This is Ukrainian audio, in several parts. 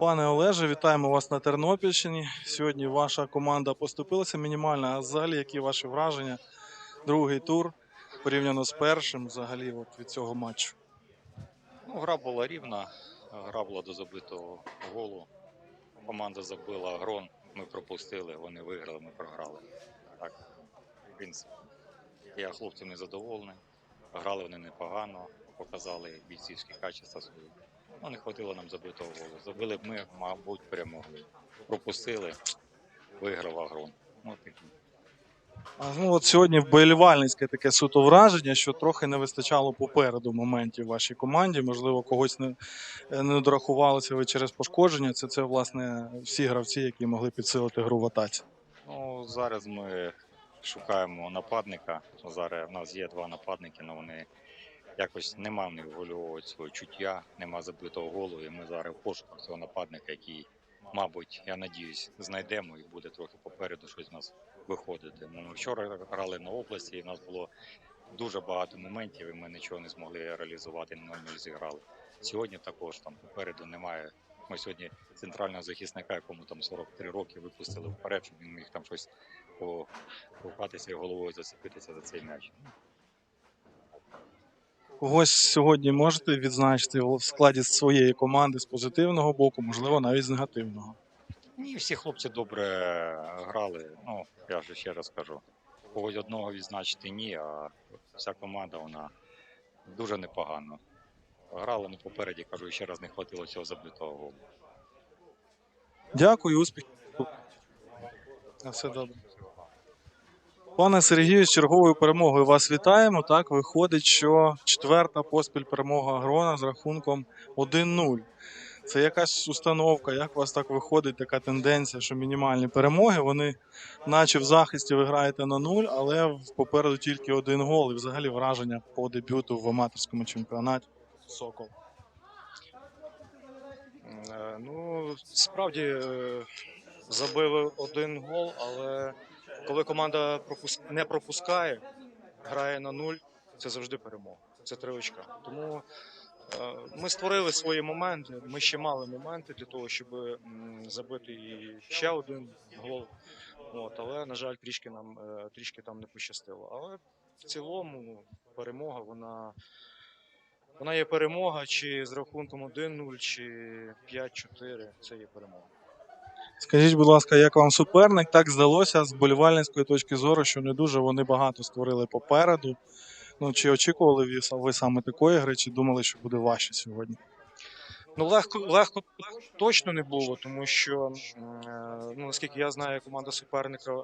Пане Олеже, вітаємо вас на Тернопільщині. Сьогодні ваша команда поступилася мінімально. А взагалі, які ваші враження? Другий тур порівняно з першим, взагалі, от від цього матчу. Ну, гра була рівна, гра була до забитого голу. Команда забила грон, ми пропустили, вони виграли, ми програли. Так, в принципі, я хлопцям не задоволений. Грали вони непогано, показали бійцівські качества свої. Ну, не хватило нам забитого голу. Забили б ми, мабуть, перемогли. Пропустили, виграв агрон. Ну, такі. Ну от сьогодні вболівальницьке таке суто враження, що трохи не вистачало попереду моментів вашій команді. Можливо, когось не, не дорахувалися ви через пошкодження. Це це власне всі гравці, які могли підсилити гру в атаці. Ну, зараз ми шукаємо нападника. Зараз в нас є два нападники, але вони якось нема в них гольового цього чуття, нема забитого голу. І ми зараз в пошуках цього нападника, який, мабуть, я надіюсь, знайдемо і буде трохи попереду щось в нас виходити. Ну, Ми вчора грали на області, і в нас було дуже багато моментів, і ми нічого не змогли реалізувати, 0-0 зіграли. Сьогодні також там попереду немає. Ми сьогодні центрального захисника, якому там 43 роки випустили вперед, щоб він міг там щось порухатися і головою зацепитися за цей м'яч. Когось сьогодні можете відзначити в складі своєї команди з позитивного боку, можливо, навіть з негативного. Ні, всі хлопці добре грали. Ну, я вже ще раз кажу. Когось одного відзначити ні, а вся команда вона дуже непогано. Грала ну, попереді, кажу, ще раз не хватило цього забитого голу. Дякую, успіхів. На все добре. Пане Сергію, з черговою перемогою вас вітаємо. Так, виходить, що четверта поспіль перемога Грона з рахунком 1-0. Це якась установка, як у вас так виходить, така тенденція, що мінімальні перемоги, вони, наче в захисті ви граєте на нуль, але попереду тільки один гол. І взагалі враження по дебюту в аматорському чемпіонаті. Сокол. Е, Ну, справді е, забили один гол, але коли команда не пропускає, грає на нуль, це завжди перемога. Це три очка. Тому е, ми створили свої моменти. Ми ще мали моменти для того, щоб забити і ще один гол. От, але, на жаль, трішки нам е, трішки там не пощастило. Але в цілому перемога, вона. Вона є перемога, чи з рахунком 1-0, чи 5-4, це є перемога. Скажіть, будь ласка, як вам суперник? Так здалося з болівальницької точки зору, що не дуже вони багато створили попереду. Ну, чи очікували ви, саме такої гри, чи думали, що буде важче сьогодні? Ну, легко, легко точно не було, тому що, е, ну, наскільки я знаю, команда суперника е,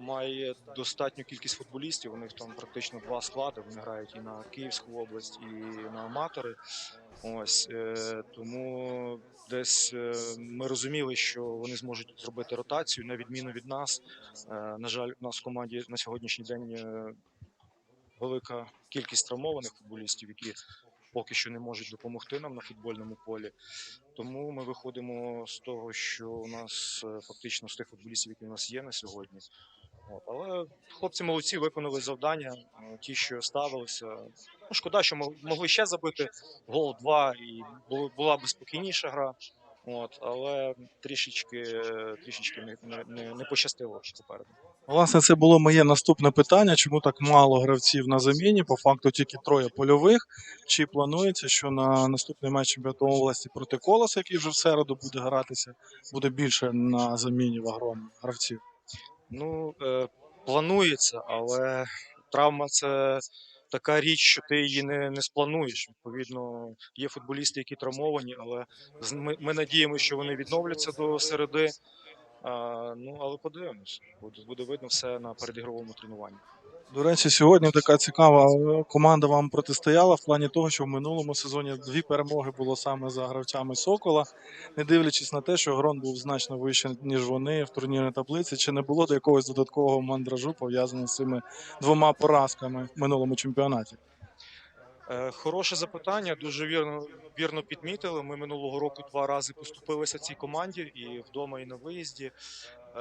має достатню кількість футболістів. У них там практично два склади. Вони грають і на Київську область, і на аматори. Ось е, тому десь е, ми розуміли, що вони зможуть зробити ротацію на відміну від нас. Е, на жаль, у нас в команді на сьогоднішній день велика кількість травмованих футболістів, які поки що не можуть допомогти нам на футбольному полі. Тому ми виходимо з того, що у нас фактично з тих футболістів, які у нас є на сьогодні. От. Але хлопці молодці виконали завдання, е, ті, що ставилися. Ну, шкода, що мог- могли ще забити гол два і була б спокійніша гра. От, але трішечки, трішечки не, не, не, пощастило попереду. Власне, це було моє наступне питання. Чому так мало гравців на заміні? По факту тільки троє польових. Чи планується, що на наступний матч чемпіонату області проти Колоса, який вже в середу буде гратися, буде більше на заміні в агрон гравців? Ну, е, планується, але травма це така річ, що ти її не, не сплануєш. Відповідно, є футболісти, які травмовані, але ми, ми надіємося, що вони відновляться до середи. А, ну, але подивимось. Буде, буде видно все на передігровому тренуванні. До речі, сьогодні така цікава команда вам протистояла в плані того, що в минулому сезоні дві перемоги було саме за гравцями Сокола, не дивлячись на те, що Грон був значно вище, ніж вони в турнірній таблиці. Чи не було до якогось додаткового мандражу пов'язаного з цими двома поразками в минулому чемпіонаті? Е, Хороше запитання, дуже вірно, вірно підмітили. Ми минулого року два рази поступилися цій команді і вдома, і на виїзді. Е,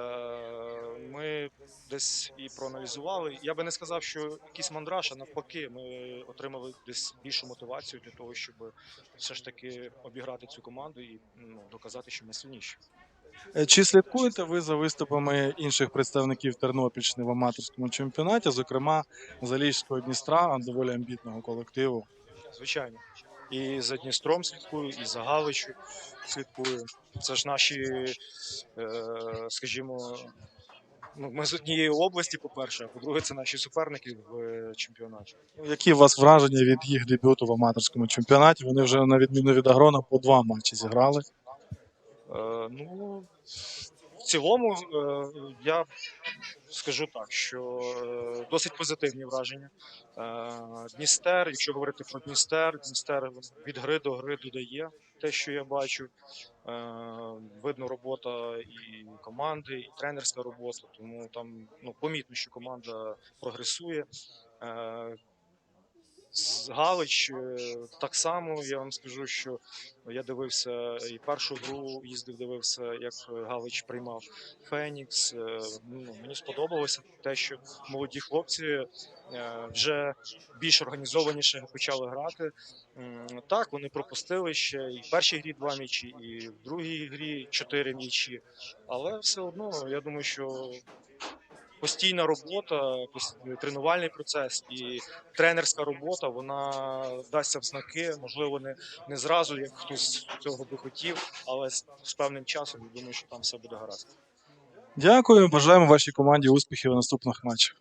Ми десь і проаналізували. Я би не сказав, що якийсь мандраж, а навпаки, ми отримали десь більшу мотивацію для того, щоб все ж таки обіграти цю команду і ну, доказати, що ми сильніші. Е, Чи слідкуєте ви за виступами інших представників Тернопільщини в аматорському чемпіонаті, зокрема Заліжського Дністра, доволі амбітного колективу? Звичайно. І за Дністром слідкую, і за Галичу слідкую. Це ж наші, е, скажімо, ну, ми з однієї області, по-перше, а по-друге, це наші суперники в е, чемпіонаті. Які у вас враження від їх дебюту в аматорському чемпіонаті? Вони вже на відміну від Агрона по два матчі зіграли. Е, ну, цілому, е, я скажу так, що е, досить позитивні враження. Е, Дністер, якщо говорити про Дністер, Дністер від гри до гри додає те, що я бачу. Видно робота і команди, і тренерська робота, тому там ну, помітно, що команда прогресує. Галич е, так само я вам скажу, що я дивився і першу гру їздив, дивився, як Галич приймав Фенікс. Е, Ну, мені сподобалося те, що молоді хлопці е, вже більш організованіше почали грати. Так, вони пропустили ще і в першій грі два м'ячі, і в другій грі чотири м'ячі. Але все одно, я думаю, що постійна робота, тренувальний процес і тренерська робота, вона дасться в знаки. Можливо, не, не зразу, як хтось цього би хотів, але з, з певним часом я думаю, що там все буде гаразд. Дякую, бажаємо вашій команді успіхів у наступних матчах.